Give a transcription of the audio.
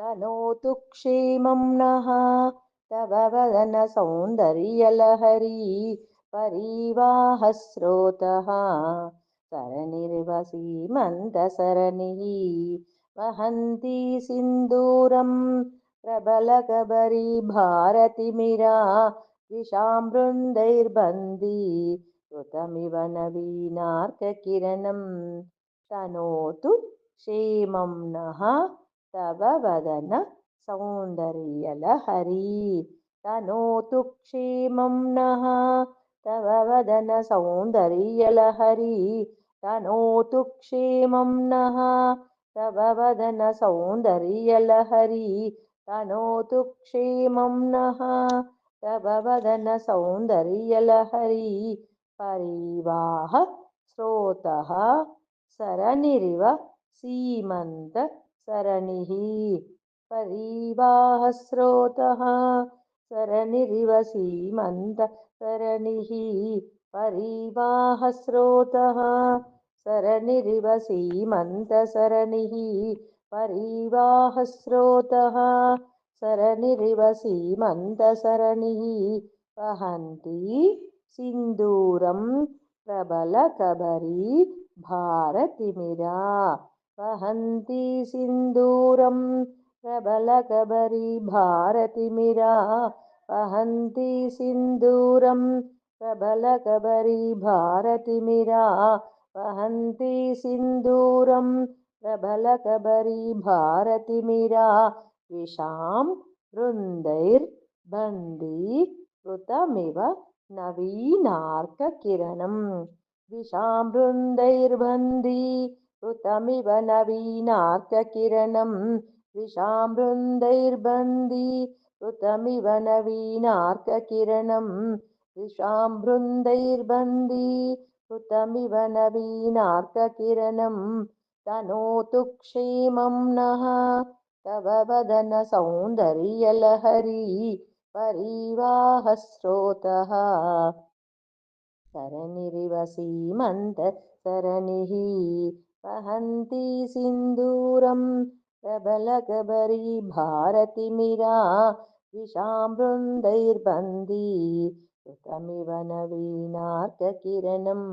तनोतु क्षेमं नः। तव वदनसौन्दर्यलहरी परिवाहस्रोतः सरनिर्वसीमन्तसरणिः वहन्ती सिन्दूरं प्रबलकबरी भारतिमिरा। द्विषामृन्दैर्बन्दी कृतमिव नवीनार्ककिरणं। तनोतु क्षेमं नः तव वदन सौन्दर्यलहरी तनोतु क्षेमं नः तव वदन सौन्दर्यलहरी तनोतु क्षेमं नः तव वदन सौन्दर्यलहरी तनोतु क्षेमं नः तव वदन सौन्दर्यलहरी परिवाह स्रोतः सरनिरिव सीमन्त सरणिः परिवाहस्रोतः सरनिरिव सीमन्त सरणिः परिवाहस्रोतः सरनिरिव सीमन्तसरणिः परिवाहस्रोतः सरनिरिव सीमन्तसरणिः वहन्ती सिन्दूरं प्रबलकबरी भारतिमिरा वहन्ती सिन्दूरं प्रबलकबरी भारतिमिरा। वहन्ती सिन्दूरं प्रबलकबरी भारतिमिरा। वहन्ती सिन्दूरं प्रबलकबरी भारतिमिरा। विशां वृन्दैर्बन्दी कृतमिव नवीनार्ककिरणं। विशां वृन्दैर्बन्दी कृतमिव नवीनार्ककिरणं कृतमिव नवीनार्ककिरणं विशां वृन्दैर्बन्दी कृतमिव नवीनार्ककिरणं तनोतु क्षेमं नः। तव वदन सौन्दर्यलहरी परिवाहस्रोतः सरनिरिव सीमन्तसरणिः वहन्ती सिन्दूरं प्रबलकबरी भारतिमिरा वृन्दैर्बन्दी कृतमिव नवीनार्ककिरणम्